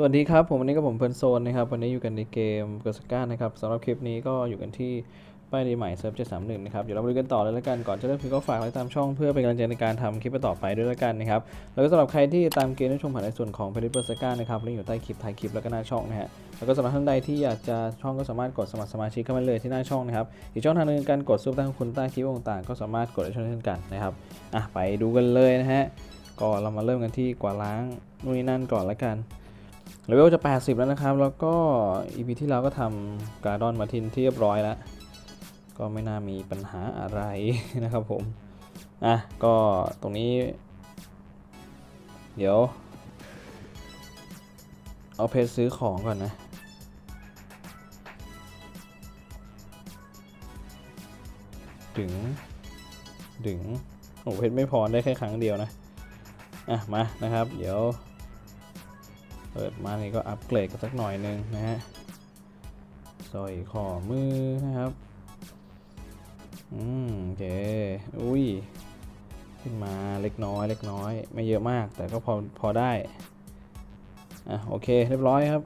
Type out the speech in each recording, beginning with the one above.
สวัสดีครับ ผมวันนี้ก็ผมเพลินโซนนะครับ วันนี้อยู่กันในเกมเกร์สก้านะครับสำหรับคลิปนี้ก็อยู่กันที่ป้ายดีใหม่เซิร์ฟเจ็ดสามหนึ่งนะครับ เดี๋ยวเรามาดูกันต่อเลยแล้วกันก่อนจะเริ่มคลิปก็ฝากไว้ตามช่องเพื่อเป็นกำลังใจในการทำคลิปต่อไปด้วยแล้วกันนะครับ แล้วก็สำหรับใครที่ตามเกมและชมผ่านในส่วนของเพลิเปอร์สก้านะครับลิงก์อยู่ใต้คลิปท้ายคลิปแล้วก็หน้าช่องนะฮะแล้วก็สำหรับท่านใดที่อยากจะช่องก็สามารถกดสมัครสมาชิกเข้ามาเลยที่หน้าช่องนะครับอีกช่องทางนึงการกดซุปตั้งคุณใต้คลิปต่างๆก็สามารถกดได้เช่นกันนะครับอะไปดูกันเลยนะฮะก็เรามาเริ่มกันที่กวาล้างนู่นนี่นั่นก่อนละกัน เลเวลจะ 80 แล้วนะครับ แล้วก็ EP ที่แล้วก็ทำการ์ดอนมาทินที่เรียบร้อยแล้ว ก็ไม่น่ามีปัญหาอะไรนะครับผม อะ ก็ตรงนี้ เดี๋ยว เอาเพจซื้อของก่อนนะถึงถึงโอ้เพชรไม่พอได้แค่ครั้งเดียวนะ อะ มานะครับ เดี๋ยว ปิดมานี่ก็อัปเกรดกันสักหน่อยหนึงนะฮะสอยข้อมือนะครับ อืมโอเค อุ้ย ขึ้นมาเล็กน้อย เล็กน้อย ไม่เยอะมาก แต่ก็พอ พอได้ อะ โอเค เรียบร้อยครับ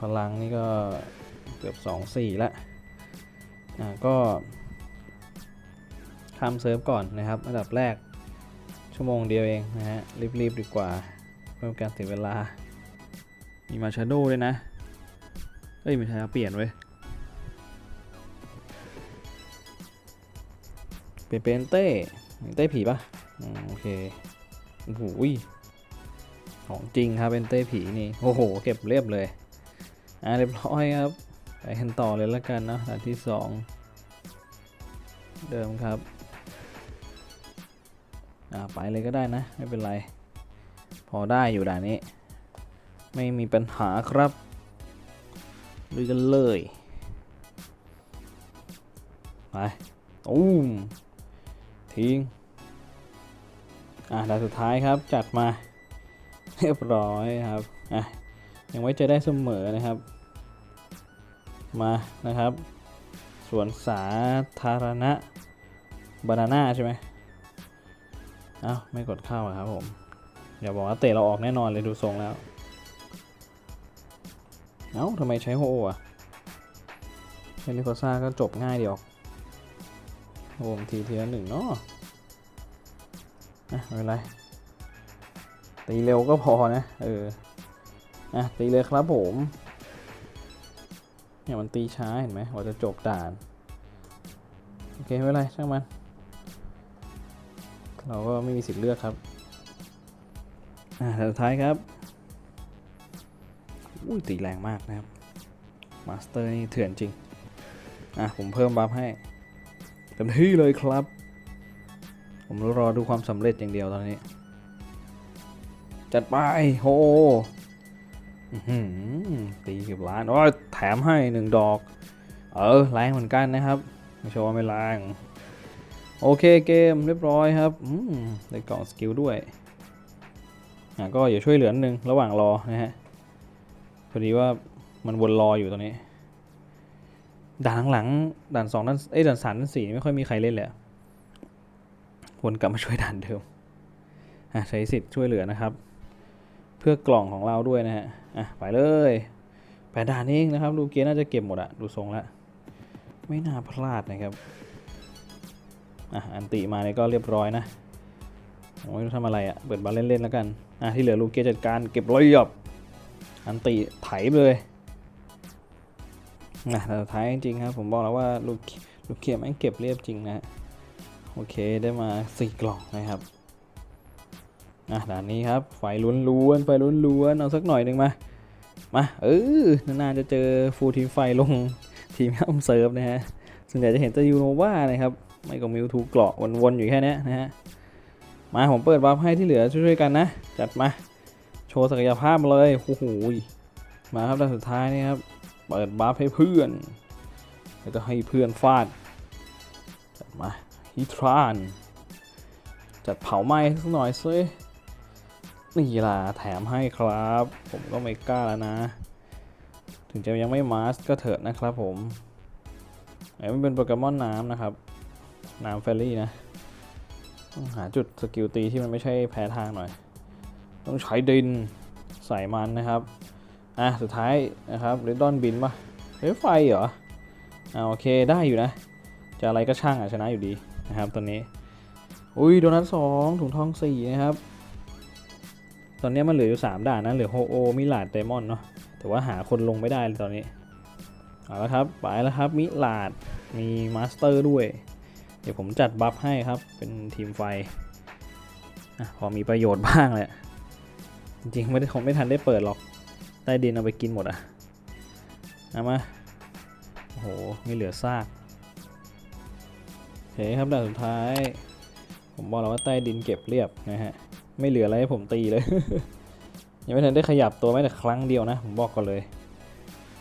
พลังนี่ก็เกือบ2 4ละ อะ ก็ข้ามเซิร์ฟก่อนนะครับ อันดับแรกชั่วโมงเดียวเองนะฮะ รีบๆดีกว่า พื่อการเสียเวลา มีมาชาโดด้วยนะ เอ้ย ไม่ใช่เปลี่ยนเว้ยเปลี่ยนเป็นเต้ เต้ผีปะอโอเค โอ้โหยของจริงครับเป็นเต้ผีนี่ โอ้โห เก็บเรียบเลย อ่าเรียบร้อยครับ ไปกันต่อเลยแล้วกันเนาะด่านที่สอง เดิมครับ อ่าไปเลยก็ได้นะ ไม่เป็นไร พอได้อยู่ด่านนี้ ไม่มีปัญหาครับลุยกันเลยไปตุ้มทิ้งอะด่านสุดท้ายครับจัดมาเรียบร้อยครับอะยังไว้ใจได้เสมอนะครับ มานะครับสวนสาธารณะบานาน่าใช่ไหมอ้าไม่กดเข้าครับผม อย่าบอกว่าเตะเราออกแน่นอนเลยดูทรงแล้ว เอ้าทำไมใช้โฮอะเฮลิโคซ่าก็จบง่ายเดีออกโอมทีทีละหนึ่งเนาะอะไม่เป็นไร ตีเร็วก็พอนะ เออ อะ ตีเลยครับผมเนี่ยมันตีช้าเห็นไหมว่าจะจบด่าน โอเคไม่เป็นไรช่างมัน เราก็ไม่มีสิทธิ์เลือกครับ อ่าสุดท้ายครับอุ้ยตีแรงมากนะครับ มาสเตอร์นี่เถื่อนจริง อะ ผมเพิ่มบัฟให้เต็มที่เลยครับ ผมรอดูความสำเร็จอย่างเดียวตอนนี้ จัดไปโหอื้อหือตีเกือบล้านโอ้ยแถมให้หนึ่งดอก เออแรงเหมือนกันนะครับ ไม่ใช่ว่าไม่แรง โอเคเกมเรียบร้อยครับอืมได้กล่องสกิลด้วย ก็อย่าช่วยเหลือนึงระหว่างรอนะฮะพอดีว่ามันวนรออยู่ตรงนี้ ด่านหลังด่านสองด่านเอ้ยด่านสามด่านสี่ไม่ค่อยมีใครเล่นเลยวนกลับมาช่วยด่านเดิมอะใช้สิทธิ์ช่วยเหลือนะครับ เพื่อกล่องของเราด้วยนะฮะอะไปเลยแปดด่านเองนะครับดูเกียร์น่าจะเก็บหมดอะดูทรงแล้วไม่น่าพลาดนะครับอะอันติมาเนี่ยก็เรียบร้อยนะ โอ้ยทำอะไรอะเปิดบาร์เล่นๆแล้วกัน อะ ที่เหลือลูกเกียร์จัดการเก็บรียหยบอันติไถไปเลยนะแต่ท้ายจริงครับ ผมบอกแล้วว่าลูกลูกเกียร์แม่งเก็บเรียบจริงนะ โอเคได้มาสี่กล่องนะครับอะด่านนี้ครับ ไฟล้วนๆไฟล้วนๆเอาสักหน่อยหนึ่งมา มา เออนานๆจะเจอฟูลทีมไฟลงทีมย่อมเซิร์ฟนะฮะส่วนใหญ่จะเห็นแต่ยูโนวานะครับ ไม่ก็มิวทูเกราะวนๆอยู่แค่นี้นะฮะ มาผมเปิดบัฟให้ที่เหลือช่วยๆกันนะ จัดมา โชว์ศักยภาพมาเลยโอ้โหมาครับด่านสุดท้ายนี่ครับ เปิดบัฟให้เพื่อน แล้วก็ให้เพื่อนฟาด จัดมาฮิทราน จัดเผาไหม้สักหน่อยซินี่ล่ะแถมให้ครับ ผมก็ไม่กล้าแล้วนะ ถึงจะยังไม่มาสก็เถิดนะครับผมไอ้มันเป็นโปเกมอนน้ำนะครับ น้ำเฟรลี่นะ ต้องหาจุดสกิลตีที่มันไม่ใช่แพ้ทางหน่อย ต้องใช้ดินใส่มันนะครับ อะ สุดท้ายนะครับเรดดอนบินปะเฮ้ยไฟเหรออ่าโอเคได้อยู่นะ จะอะไรก็ช่างอะชนะอยู่ดีนะครับตอนนี้ อุ้ยโดนัทสองถุงทองสี่นะครับ ตอนนี้มันเหลืออยู่3ด่านนะเหลือโฮโอมิลาดไดมอนเนาะแต่ว่าหาคนลงไม่ได้เลยตอนนี้เอาละครับไปแล้วครับมิลาดมีมาสเตอร์ด้วย เดี๋ยวผมจัดบัฟให้ครับ เป็นทีมไฟอะพอมีประโยชน์บ้างแหละ จริงๆไม่ได้คงไม่ทันได้เปิดหรอก ใต้ดินเอาไปกินหมดอะเอามา โอ้โห ไม่เหลือซากโอเคครับด่านสุดท้าย ผมบอกแล้วว่าใต้ดินเก็บเรียบนะฮะ ไม่เหลืออะไรให้ผมตีเลย ยังไม่ทันได้ขยับตัวแม้แต่ครั้งเดียวนะ ผมบอกก่อนเลย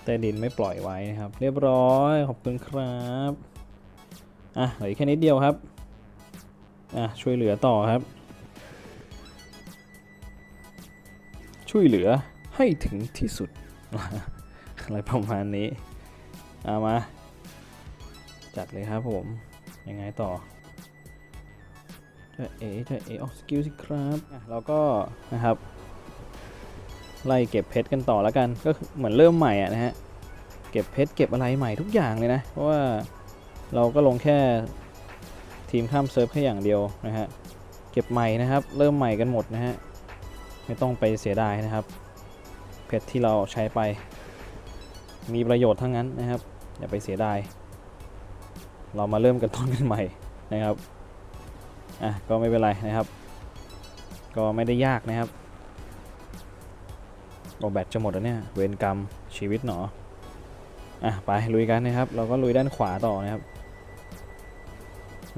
ใต้ดินไม่ปล่อยไว้นะครับ เรียบร้อย ขอบคุณครับ อะเหลือแค่นิดเดียวครับอะช่วยเหลือต่อครับ ช่วยเหลือให้ถึงที่สุด อะไรประมาณนี้เอามา จัดเลยครับผมยังไงต่อจะเอจะเอออกสกิลสิครับอะเราก็นะครับ ไล่เก็บเพชรกันต่อแล้วกัน ก็เหมือนเริ่มใหม่อะนะฮะ เก็บเพชรเก็บอะไรใหม่ทุกอย่างเลยนะ เพราะว่า เราก็ลงแค่ทีมข้ามเซิร์ฟแค่อย่างเดียวนะฮะ เก็บใหม่นะครับ เริ่มใหม่กันหมดนะฮะ ไม่ต้องไปเสียดายนะครับ เพชรที่เราใช้ไป มีประโยชน์ทั้งนั้นนะครับ อย่าไปเสียดาย เรามาเริ่มกันต้นกันใหม่นะครับ อะก็ไม่เป็นไรนะครับ ก็ไม่ได้ยากนะครับโอแบตจะหมดแล้วเนี่ย เวรกรรมชีวิตหนอ อะไปลุยกันนะครับ เราก็ลุยด้านขวาต่อนะครับ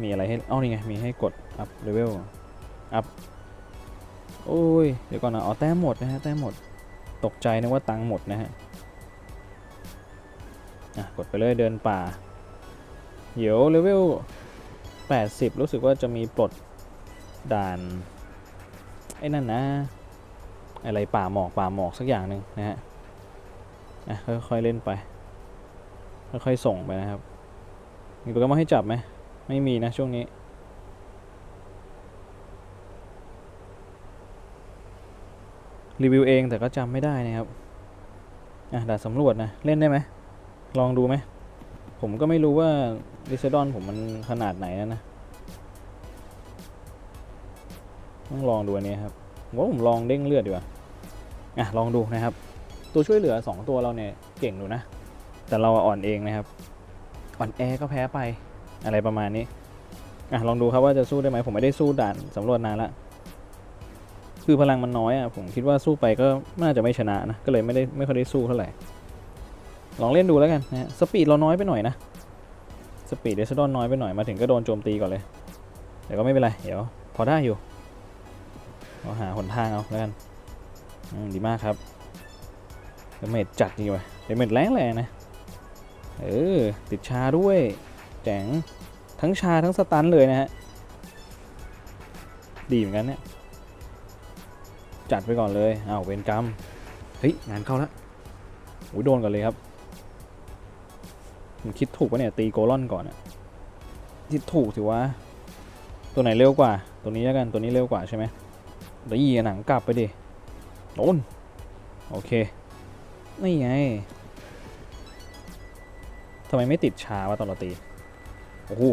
มีอะไรให้อ้านี่ไง มีให้กด อัพเลเวล อัพ โอ้ย เดี๋ยวก่อนนะ อ๋อ แต้มหมดนะฮะ แต้มหมด ตกใจนึกว่าตังค์หมดนะฮะ อะ กดไปเลยเดินป่า เดี๋ยวเลเวล 80 รู้สึกว่าจะมีปลดด่าน ไอ้นั่นนะ อะไรป่าหมอกป่าหมอกสักอย่างหนึ่งนะฮะ อะ ค่อยๆเล่นไป ค่อยๆส่งไปนะครับ มีโปรแกรมให้จับไหม ไม่มีนะช่วงนี้ รีวิวเองแต่ก็จำไม่ได้นะครับ อะด่านสำรวจนะ เล่นได้ไหม ลองดูไหม ผมก็ไม่รู้ว่าดิซดอนผมมันขนาดไหนนะนะ ต้องลองดูอันนี้ครับว่าผมลองเด้งเลือดดีกว่า อะ ลองดูนะครับ ตัวช่วยเหลือ 2 ตัวเราเนี่ย เก่งดูนะ แต่เราอ่อนเองนะครับ อ่อนแอก็แพ้ไป อะไรประมาณนี้ อะลองดูครับว่าจะสู้ได้ไหมผมไม่ได้สู้ด่านสำรวจนานละคือพลังมันน้อยอะผมคิดว่าสู้ไปก็น่าจะไม่ชนะนะก็เลยไม่ได้ไม่ค่อยได้สู้เท่าไหร่ลองเล่นดูแล้วกันนะสปีดเราน้อยไปหน่อยนะสปีดเดซดอนน้อยไปหน่อยมาถึงก็โดนโจมตีก่อนเลยแต่ก็ไม่เป็นไรเดี๋ยวพอได้อยู่เราหาหนทางเอาแล้วกันอดีมากครับเดเมจจัดจริงว่ะเดเมจแรงแรงนะเออติดชาด้วยแจ๋ง ทั้งชาทั้งสตันเลยนะฮะ ดีเหมือนกันเนี่ย จัดไปก่อนเลยอ้าวเวนกรรม เฮ้ย งานเข้าแล้วโอ้ยโดนก่อนเลยครับผมคิดถูกปะเนี่ย ตีโกลอนก่อนอะคิดถูกถือว่า ตัวไหนเร็วกว่า ตัวนี้แล้วกันตัวนี้เร็วกว่าใช่ไหมเดี๋ยวยีหนังกลับไปดิโดนโอเค นี่ไงทำไมไม่ติดชาวะตอนเราตี โอ้โห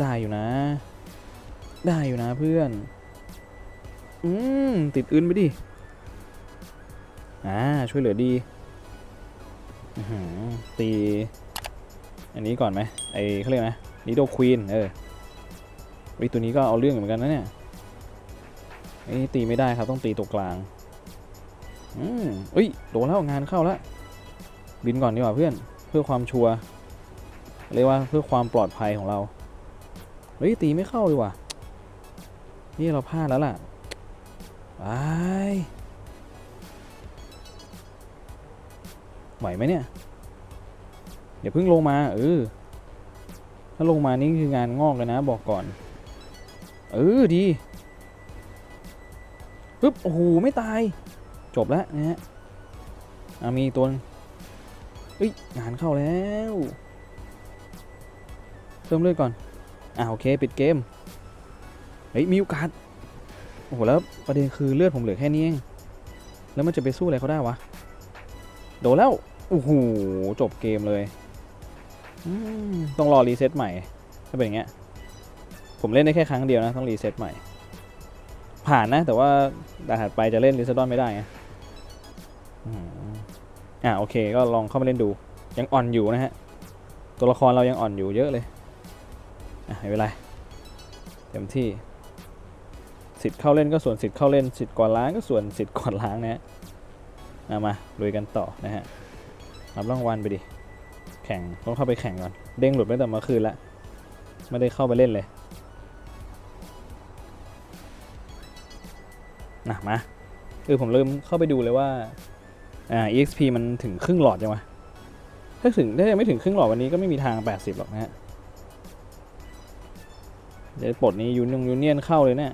ได้อยู่นะ ได้อยู่นะเพื่อน อืม ติดอื่นไปดิ อ่า ช่วยเหลือดีอืตี อันนี้ก่อนไหมไอเขาเรียกนะนิโดควีน เออไอตัวนี้ก็เอาเรื่องเหมือนกันนะเนี่ยไอตีไม่ได้ครับต้องตีตัวกลาง อืมเอ้ย โดนแล้วงานเข้าแล้ว บินก่อนดีกว่าเพื่อน เพื่อความชัวร์ เรียกว่าเพื่อความปลอดภัยของเรา เฮ้ย ตีไม่เข้าดีกว่า นี่เราพลาดแล้วล่ะไปไหวไหมเนี่ย เดี๋ยวเพิ่งลงมา เออ ถ้าลงมานี่คืองานงอกเลยนะ บอกก่อน เออ ดีปึ๊บ โอ้โห ไม่ตาย จบแล้วนะฮะอามีตัวเฮ้ย งานเข้าแล้วเพิ่มเลือดก่อน อ่าโอเคปิดเกม เฮ้ยมีโอกาส โอ้โหแล้วประเด็นคือเลือดผมเหลือแค่นี้เองแล้วมันจะไปสู้อะไรเขาได้วะ โดนแล้ว โอ้โหจบเกมเลย ต้องรอรีเซ็ตใหม่ ถ้าเป็นอย่างเงี้ย ผมเล่นได้แค่ครั้งเดียวนะ ต้องรีเซ็ตใหม่ ผ่านนะ แต่ว่าด่านถัดไปจะเล่นลิซดอนไม่ได้ไงอ่าโอเค ก็ลองเข้ามาเล่นดู ยังอ่อนอยู่นะฮะ ตัวละครเรายังอ่อนอยู่เยอะเลย ไม่เป็นไร เต็มที่ สิทธิ์เข้าเล่นก็ส่วนสิทธิ์เข้าเล่น สิทธิ์ก่อนล้างก็ส่วนสิทธิ์ก่อนล้างนะฮะมาลุยกันต่อนะฮะรับรางวัลไปดิ แข่งต้องเข้าไปแข่งก่อน เด้งหลุดไปแต่เมื่อคืนละ ไม่ได้เข้าไปเล่นเลยนะมาเออผมลืมเข้าไปดูเลยว่า อ่า exp มันถึงครึ่งหลอดยังวะถ้าถึงถ้ายังไม่ถึงครึ่งหลอดวันนี้ก็ไม่มีทาง 80 หรอกนะฮะ เดี๋ยวปลดนี้ยูนงยูเนียนเข้าเลยเนี่ย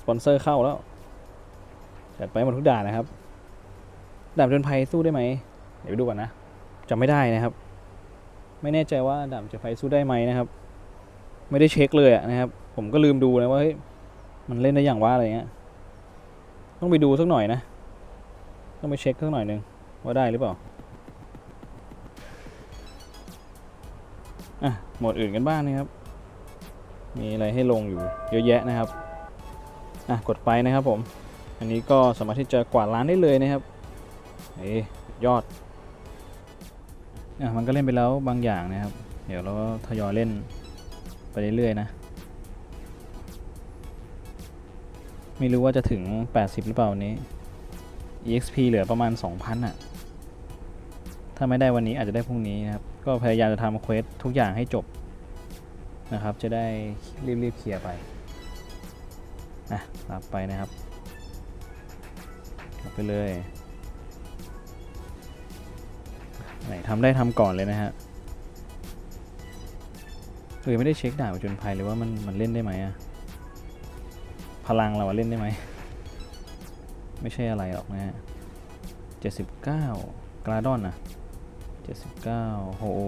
สปอนเซอร์เข้าแล้วจัดไปหมดทุกด่านนะครับดาบจนภัยสู้ได้ไหมเดี๋ยวไปดูก่อนนะจำไม่ได้นะครับ ไม่แน่ใจว่าดาบจนภัยสู้ได้ไหมนะครับ ไม่ได้เช็คเลยอะนะครับ ผมก็ลืมดูนะว่าเฮ้ยมันเล่นได้อย่างว่าอะไรเงี้ยต้องไปดูสักหน่อยนะ ต้องไปเช็คสักหน่อยหนึ่งว่าได้หรือเปล่าอะหมวดอื่นกันบ้างนะครับ มีอะไรให้ลงอยู่เยอะแยะนะครับอะกดไปนะครับผม อันนี้ก็สามารถที่จะกวาดล้านได้เลยนะครับเอ้ยอดอะมันก็เล่นไปแล้วบางอย่างนะครับ เดี๋ยวเราก็ทยอยเล่นไปเรื่อยๆนะไม่รู้ว่าจะถึง 80 หรือเปล่านี้ exp เหลือประมาณ 2,000อะถ้าไม่ได้วันนี้อาจจะได้พรุ่งนี้นะครับ ก็พยายามจะทำเควสทุกอย่างให้จบ นะครับ จะได้รีบๆเคลียร์ไปอะรับไปนะครับรับไปเลยไหนทำได้ทำก่อนเลยนะฮะเออไม่ได้เช็คด่านจญภัยเลยว่ามันมันเล่นได้ไหมอะพลังเราอะเล่นได้ไหม ไม่ใช่อะไรหรอกนะฮะเจ็ดสิบเก้ากราดอนนะเจ็ดสิบเก้าโฮโอ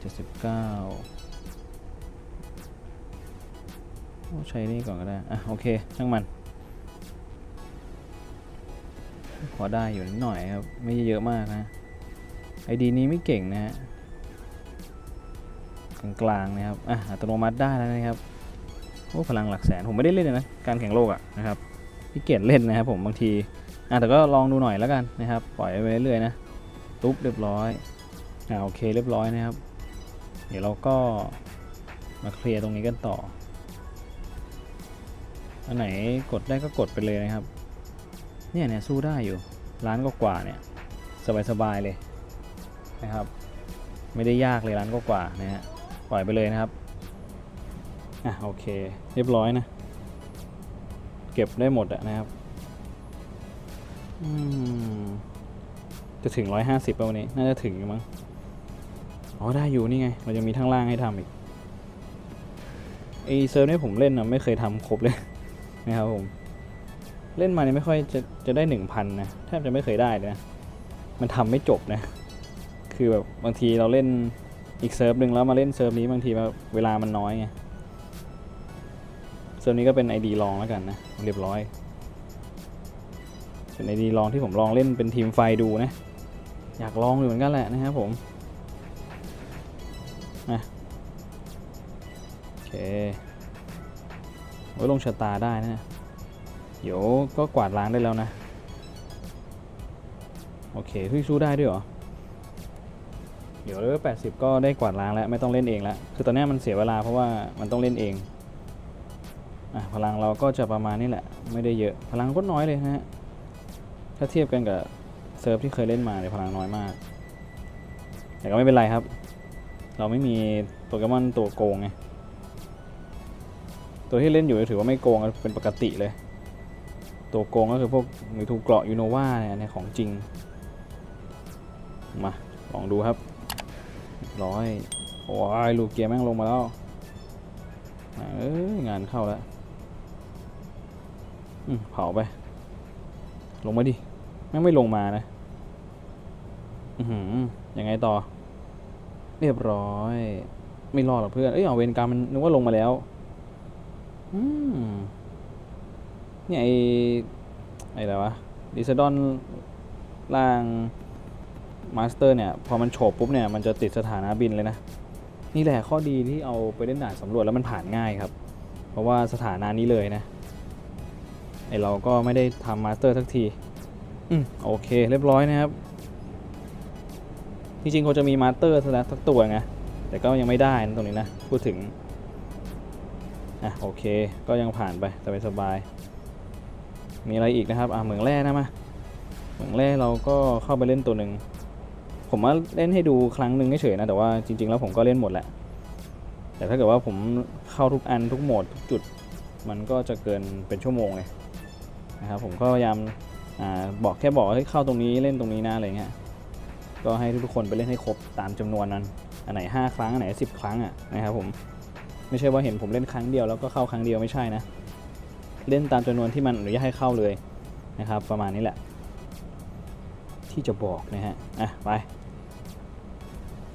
เจ็ดสิบเก้า ใช้นี่ก่อนก็ได้ อะโอเค ช่างมัน พอได้อยู่นิดหน่อยครับ ไม่เยอะมากนะไอดีนี้ไม่เก่งนะฮะกลางๆนะครับ อะอัตโนมัติได้แล้วนะครับโอ้พลังหลักแสนผมไม่ได้เล่นนะ การแข่งโลกอะนะครับพี่เกียรเล่นนะครับผมบางทีอะแต่ก็ลองดูหน่อยแล้วกันนะครับ ปล่อยไปเรื่อยๆนะตุ๊บเรียบร้อยอ่าโอเคเรียบร้อยนะครับ เดี๋ยวเราก็มาเคลียร์ตรงนี้กันต่อ อันไหนกดได้ก็กดไปเลยนะครับ เนี่ยเนี่ยสู้ได้อยู่ ร้านก็กว่าเนี่ย สบายๆเลยนะครับ ไม่ได้ยากเลยร้านก็กว่านะฮะ ปล่อยไปเลยนะครับ อะโอเค เรียบร้อยนะ เก็บได้หมดอะนะครับ อืมจะถึง 150ป่ะวันนี้ น่าจะถึงอยู่มั้ง อ๋อ ได้อยู่นี่ไง เรายังมีทั้งล่างให้ทำอีกไอเซิร์ฟนี่ผมเล่นนะไม่เคยทำครบเลย นะครับผม เล่นมาเนี่ยไม่ค่อยจะจะได้หนึ่งพันนะแทบจะไม่เคยได้เลยนะ มันทำไม่จบนะ คือแบบบางทีเราเล่นอีกเซิร์ฟหนึ่งแล้วมาเล่นเซิร์ฟนี้บางทีเวลามันน้อยไงเซิร์ฟนี้ก็เป็น ID ลองแล้วกันนะ เรียบร้อยเป็น ID ลองที่ผมลองเล่นเป็นทีมไฟดูนะ อยากลองอยู่เหมือนกันแหละนะครับผมนะโอเค ว้ลงชะตาได้นะเดี๋ยวก็กวาดล้างได้แล้วนะ โอเคเฮ้ยสู้ได้ด้วยเหรอ เดี๋ยวเลเวล80ก็ได้กวาดล้างแล้ว ไม่ต้องเล่นเองแล้ว คือตอนนี้มันเสียเวลาเพราะว่ามันต้องเล่นเองอะพลังเราก็จะประมาณนี้แหละ ไม่ได้เยอะ พลังก็น้อยเลยนะฮะ ถ้าเทียบกันกับเซิร์ฟที่เคยเล่นมาเนี่ยพลังน้อยมาก แต่ก็ไม่เป็นไรครับ เราไม่มีโปเกมอนตัวโกงไง ตัวที่เล่นอยู่ถือว่าไม่โกงเป็นปกติเลย ตัวโกงก็คือพวกมิทูเกราะยูโนวาเนี่ยในของจริง มาลองดูครับร้อยโอ้ยลูกเกียร์แม่งลงมาแล้วเอ้ยงานเข้าแล้วอืเผาไป ลงมาดิแม่งไม่ลงมานะอือหือยังไงต่อ เรียบร้อย ไม่รอดหรอกเพื่อน เอ้ยเอาเวรกรรมมันนึกว่าลงมาแล้ว อืมเนี่ยไอไออะไรวะดิซดอนล่างมาสเตอร์เนี่ย พอมันโฉบปุ๊บเนี่ย มันจะติดสถานะบินเลยนะ นี่แหละข้อดีที่เอาไปเล่นด่านสำรวจแล้วมันผ่านง่ายครับ เพราะว่าสถานะนี้เลยนะ ไอเราก็ไม่ได้ทำมาสเตอร์สักที อืมโอเค เรียบร้อยนะครับ จริงๆเขาจะมีมาสเตอร์สักตัวไงแต่ก็ยังไม่ได้นะตรงนี้นะ พูดถึง อะโอเคก็ยังผ่านไปสบายๆมีอะไรอีกนะครับอะเหมืองแร่นะมาเหมืองแร่เราก็เข้าไปเล่นตัวหนึ่งผมว่าเล่นให้ดูครั้งหนึ่งเฉยๆนะแต่ว่าจริง ๆ แล้วผมก็เล่นหมดแหละแต่ถ้าเกิดว่าผมเข้าทุกอันทุกโหมดทุกจุดมันก็จะเกินเป็นชั่วโมงเลยนะครับผมก็พยายามอ่าบอกแค่บอกให้เข้าตรงนี้เล่นตรงนี้นะอะไรเงี้ยก็ให้ทุกคนไปเล่นให้ครบตามจำนวนนั้นอันไหน 5 ครั้งอันไหน 10 ครั้งอะนะครับผม ไม่ใช่ว่าเห็นผมเล่นครั้งเดียวแล้วก็เข้าครั้งเดียวไม่ใช่นะ เล่นตามจำนวนที่มันอนุญาตให้เข้าเลยนะครับ ประมาณนี้แหละ ที่จะบอกนะฮะอะไป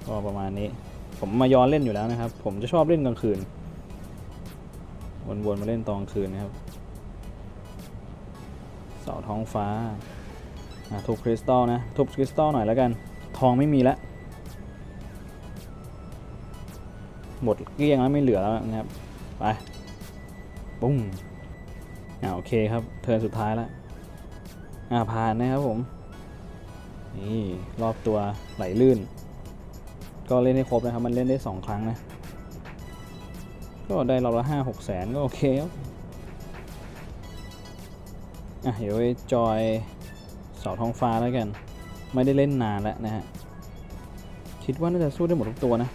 ก็ประมาณนี้ ผมมาย้อนเล่นอยู่แล้วนะครับ ผมจะชอบเล่นกลางคืนวนๆมาเล่นตอนกลางคืนนะครับเสาท้องฟ้าทุบคริสตัลนะทุบคริสตัลหน่อยแล้วกัน ทองไม่มีแล้ว หมดเกลี้ยงแล้วไม่เหลือแล้วนะครับ ไป ปุ้งอ่าโอเคครับ เทิร์นสุดท้ายแล้ว อ่าผ่านนะครับผม นี่รอบตัวไหลลื่น ก็เล่นให้ครบนะครับ มันเล่นได้ 2 ครั้งนะ ก็ได้เราละห้าหกแสนก็โอเคครับ อะเดี๋ยวไปจอยเสาท้องฟ้าแล้วกัน ไม่ได้เล่นนานแล้วนะฮะ คิดว่าน่าจะสู้ได้หมดทุกตัวนะ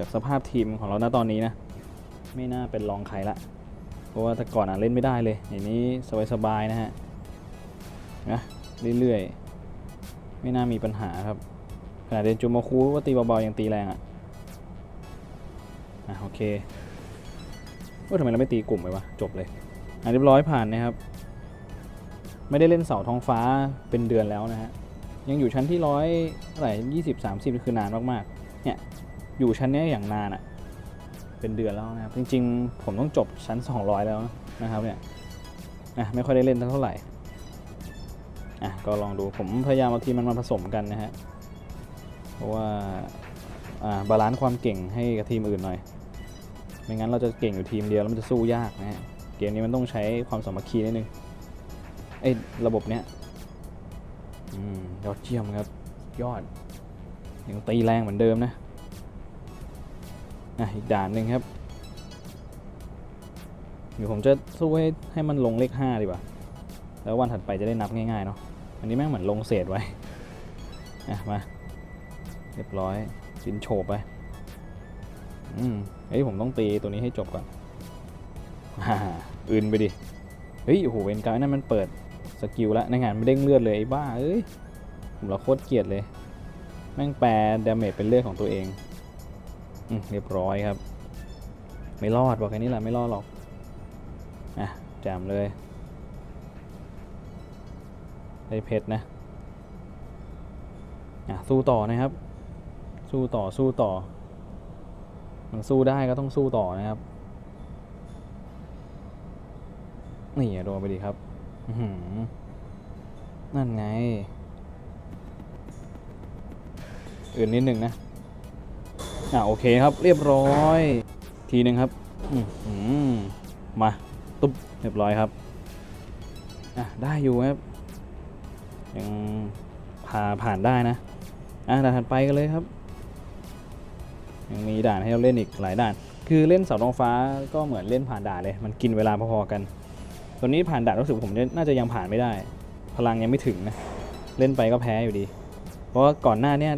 จากสภาพทีมของเราณตอนนี้นะ ไม่น่าเป็นรองใครละ เพราะว่าแต่ก่อนอะเล่นไม่ได้เลย อย่างนี้สบายๆนะฮะนะเรื่อยๆ ไม่น่ามีปัญหาครับขนาดเดนจูมาคูว่าตีเบาๆยังตีแรงอะอะโอเคว่าทำไมเราไม่ตีกลุ่มไปวะจบเลยอะเรียบร้อยผ่านนะครับ ไม่ได้เล่นเสาท้องฟ้าเป็นเดือนแล้วนะฮะยังอยู่ชั้นที่ร้อยเท่าไหร่ยี่สิบสามสิบคือนานมากๆเนี่ย อยู่ชั้นนี้อย่างนานอะ่ะเป็นเดือนแล้วนะครับ จริง ๆ ผมต้องจบชั้น 200 แล้วนะครับเนี่ยอะไม่ค่อยได้เล่นเท่าไหร่อะก็ลองดูผมพยายามเอาทีมมันมาผสมกันนะฮะเพราะว่าอ่าบาลานซ์ความเก่งให้กับทีมอื่นหน่อย ไม่งั้นเราจะเก่งอยู่ทีมเดียวแล้วมันจะสู้ยากนะฮะเกมนี้มันต้องใช้ความสามัคคีนิดนึงไอ้ระบบเนี้ยอืมยอดเยี่ยมครับยอดยังตีแรงเหมือนเดิมนะ อะอีกด่านหนึ่งครับเดี๋ยวผมจะสู้ให้ให้มันลงเลข5ดีกว่า แล้ววันถัดไปจะได้นับง่ายๆเนาะอันนี้แม่งเหมือนลงเศษไว้อะมาเรียบร้อยสินโฉบไปอืมเฮ้ยผมต้องตีตัวนี้ให้จบก่อนฮ่าอื่นไปดิเฮ้ยโอ้โหเวนการ์นั่นมันเปิดสกิลล้วในงานไม่เด้งเลือดเลยไอ้บ้าเอ้ยผมเราโคตรเกลียดเลย แม่งแปลดาเมจเป็นเลือดของตัวเอง เรียบร้อยครับ ไม่รอดบอกแค่นี้แหละไม่รอดหรอก อะแจมเลยได้เพชรนะ อะสู้ต่อนะครับ สู้ต่อสู้ต่อ มันสู้ได้ก็ต้องสู้ต่อนะครับ นี่อะโดนไปดีครับหือนั่นไง อื่นนิดหนึ่งนะ อ่าโอเคครับเรียบร้อย ทีหนึ่งครับอือหือมาตุ๊บเรียบร้อยครับอะได้อยู่ครับยังพาผ่านได้นะอะด่านถัดไปกันเลยครับยังมีด่านให้เราเล่นอีกหลายด่าน คือเล่นเสาทองฟ้าก็เหมือนเล่นผ่านด่านเลย มันกินเวลาพอๆกันตัวนี้ผ่านด่านรู้สึกผมน่าจะยังผ่านไม่ได้ พลังยังไม่ถึงนะ เล่นไปก็แพ้อยู่ดี เพราะว่าก่อนหน้าเนี่ย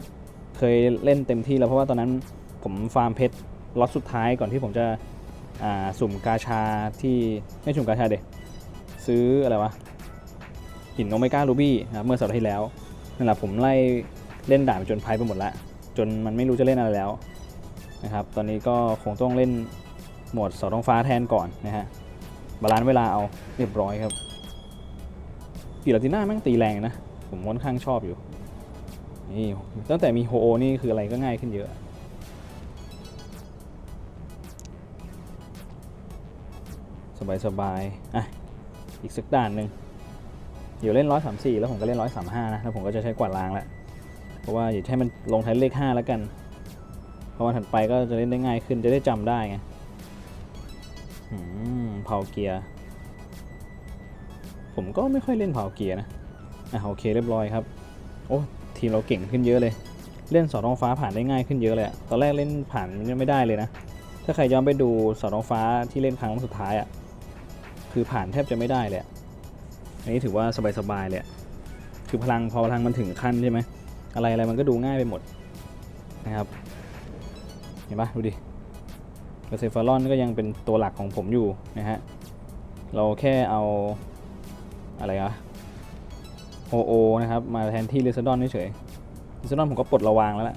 เคยเล่นเต็มที่แล้วเพราะว่าตอนนั้น ผมฟาร์มเพชรล็อตสุดท้ายก่อนที่ผมจะสุ่มกาชาที่ไม่สุ่มกาชาเด็ซื้ออะไรวะหินโอเมก้ารูบี้นะครับเมื่อสัปดาห์ที่แล้วนั่นแหละผมไล่เล่นด่านจนพายไปหมดละจนมันไม่รู้จะเล่นอะไรแล้วนะครับตอนนี้ก็คงต้องเล่นโหมดเสาท้องฟ้าแทนก่อนนะฮะบาลานซ์เวลาเอาเรียบร้อยครับกีลาติน่าแม่งตีแรงนะ ผมค่อนข้างชอบอยู่นี่ตั้งแต่มีโฮโอนี่คืออะไรก็ง่ายขึ้นเยอะ สบายสบายๆอะอีกสักด่านหนึ่งเดี๋ยวเล่นร้อยสามสี่แล้วผมก็เล่นร้อยสามห้านะแล้วผมก็จะใช้กวาดล้างแล้วเพราะว่าอยากให้มันลงท้ายเลขห้าแล้วกันเพราะวันถัดไปก็จะเล่นได้ง่ายขึ้นจะได้จำได้ไงอืมเผาเกียร์ ผมก็ไม่ค่อยเล่นเผาเกียร์นะ อะโอเคเรียบร้อยครับ โอ้ทีมเราเก่งขึ้นเยอะเลย เล่นสอท้องฟ้าผ่านได้ง่ายขึ้นเยอะเลยตอนแรกเล่นผ่านยังไม่ได้เลยนะ ถ้าใครย้อนไปดูสอท้องฟ้าที่เล่นครั้งสุดท้ายอะ่ะ คือผ่านแทบจะไม่ได้เลยอันนี้ถือว่าสบายๆเลยคือพลังพอพลังมันถึงขั้นใช่ไหมอะไรอะไรมันก็ดูง่ายไปหมดนะครับ เห็นปะดูดิเกษฟารอนก็ยังเป็นตัวหลักของผมอยู่นะฮะ เราแค่เอาอะไรอะโอโอนะครับ มาแทนที่ลิซดอนเฉยลิซดอนผมก็ปลดระวางแล้วล่ะ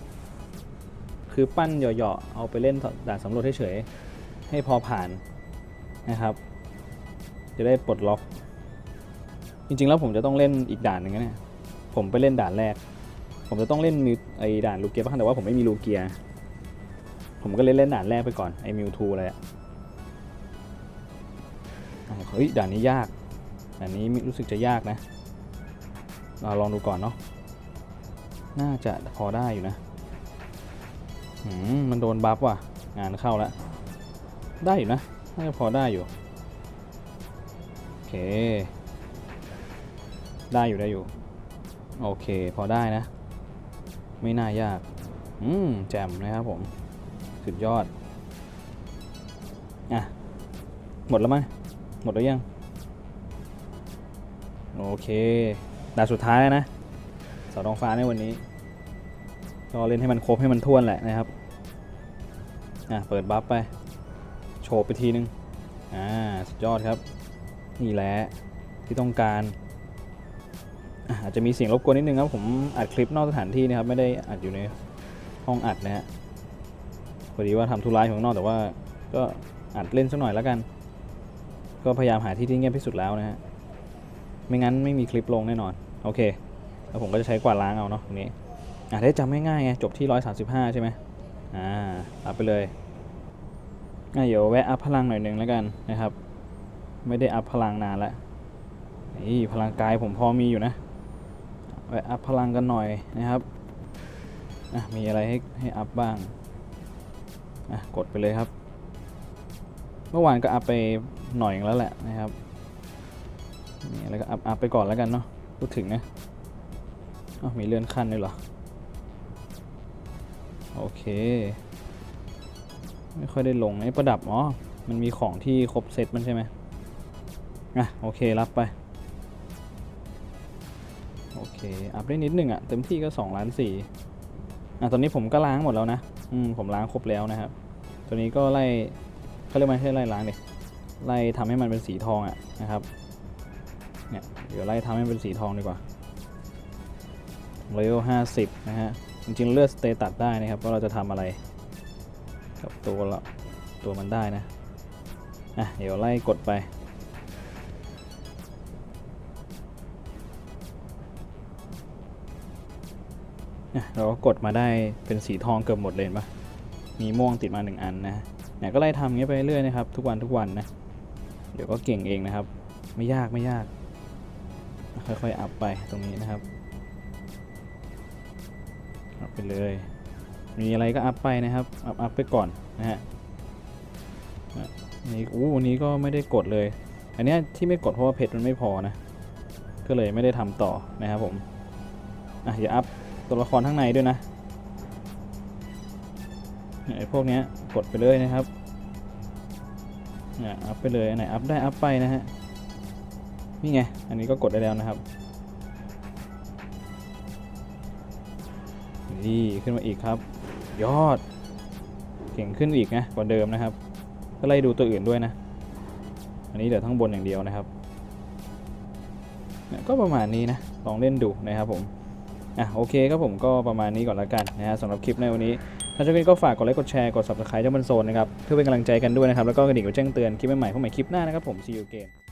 คือปั้นเหยาะๆเอาไปเล่นด่านสำรวจเฉยๆให้พอผ่านนะครับ จะได้ปลดล็อก จริงๆแล้วผมจะต้องเล่นอีกด่านหนึ่งนะเนี่ยผมไปเล่นด่านแรก ผมจะต้องเล่นมิวไอ้ด่านลูเกียบ้างแต่ว่าผมไม่มีลูเกีย ผมก็เล่นเล่นด่านแรกไปก่อนไอ้มิวทูอะไรอะอ้าวเฮ้ยด่านนี้ยากด่านนี้รู้สึกจะยากนะเราลองดูก่อนเนาะน่าจะพอได้อยู่นะมมันโดนบัฟว่ะงานเข้าแล้วได้อยู่นะน่าจะพอได้อยู่ ได้อยู่ได้อยู่ โอเค พอได้นะ ไม่น่ายาก อืม แจ่มนะครับผม สุดยอด อะ หมดแล้วมั้ย หมดแล้วยัง โอเคด่านสุดท้ายแล้วนะเสาทองฟ้าในวันนี้ ก็เล่นให้มันครบให้มันท่วนแหละนะครับ อะ เปิดบัฟไป โชว์ไปทีนึง อ่า สุดยอดครับ นี่แหละที่ต้องการอาจจะมีเสียงรบกวนนิดนึงครับ ผมอัดคลิปนอกสถานที่นะครับ ไม่ได้อัดอยู่ในห้องอัดนะฮะพอดีว่าทำธุระอยู่ข้างนอกแต่ว่า ก็อัดเล่นสักหน่อยแล้วกัน ก็พยายามหาที่ที่เงียบที่สุดแล้วนะฮะไม่งั้นไม่มีคลิปลงแน่นอน โอเค แล้วผมก็จะใช้กวาดล้างเอาเนาะตรงนี้อะได้จำง่ายๆไงจบที่ 135 ใช่ไหมอ่าอัพไปเลยอะเดี๋ยวแวะอัพพลังหน่อยหนึ่งแล้วกันนะครับ ไม่ได้อัพพลังนานแล้วนี่พลังกายผมพอมีอยู่นะแวะอัพพลังกันหน่อยนะครับอะมีอะไรให้ให้อัพบ้างอะกดไปเลยครับ เมื่อวานก็อัพไปหน่อยแล้วแหละนะครับนี่แล้วก็อัพอัพไปก่อนแล้วกันเนาะพูดถึงนะอ้าวมีเลื่อนขั้นด้วยเหรอ โอเค ไม่ค่อยได้ลงไอ้ประดับ อ๋อ มันมีของที่ครบเซตมันใช่ไหม อะโอเครับไป โอเค อัพได้นิดหนึ่งอะเต็มที่ก็2ล้านสี่อะตอนนี้ผมก็ล้างหมดแล้วนะ อืมผมล้างครบแล้วนะครับ ตัวนี้ก็ไล่เขาเรียกว่าให้ไล่ล้างเด็ไล่ทำให้มันเป็นสีทองอะนะครับ เนี่ยเดี๋ยวไล่ทำให้เป็นสีทองดีกว่าเลเวลห้าสิบนะฮะ จริงๆเลือกสเตตัสได้นะครับว่าเราจะทำอะไร กับตัวละตัวมันได้นะ อะเดี๋ยวไล่กดไป เราก็กดมาได้เป็นสีทองเกือบหมดเลยปะมีม่วงติดมาหนึ่งอันนะเนี่ยก็ไล่ทำอย่างเงี้ยไปเรื่อยนะครับ ทุกวันทุกวันนะ เดี๋ยวก็เก่งเองนะครับ ไม่ยากไม่ยาก ค่อยๆอัพไปตรงนี้นะครับอัพไปเลย มีอะไรก็อัพไปนะครับ อัพอัพไปก่อนนะฮะอะนี่อู้วันนี้ก็ไม่ได้กดเลย อันเนี้ยที่ไม่กดเพราะว่าเพชรมันไม่พอนะ ก็เลยไม่ได้ทำต่อนะครับผมอะอย่าอัพ ตัวละครข้างในด้วยนะไอ้พวกนี้กดไปเลยนะครับเนี่ยอัพไปเลยอันไหนอัพได้อัพไปนะฮะนี่ไงอันนี้ก็กดได้แล้วนะครับนี่ขึ้นมาอีกครับ ยอด เก่งขึ้นอีกนะกว่าเดิมนะครับ ก็ไล่ดูตัวอื่นด้วยนะ อันนี้เดี๋ยวทั้งบนอย่างเดียวนะครับเนี่ยก็ประมาณนี้นะลองเล่นดูนะครับผม อะโอเคครับผมก็ประมาณนี้ก่อนละกันนะฮะสำหรับคลิปในวันนี้ ถ้าชอบคลิปก็ฝากกดไลค์กดแชร์กด subscribe เจ้าบนโซนนะครับเพื่อเป็นกำลังใจกันด้วยนะครับแล้วก็กระดิ่งไว้แจ้งเตือนคลิปใหม่ๆพวกใหม่คลิปหน้านะครับผม see you again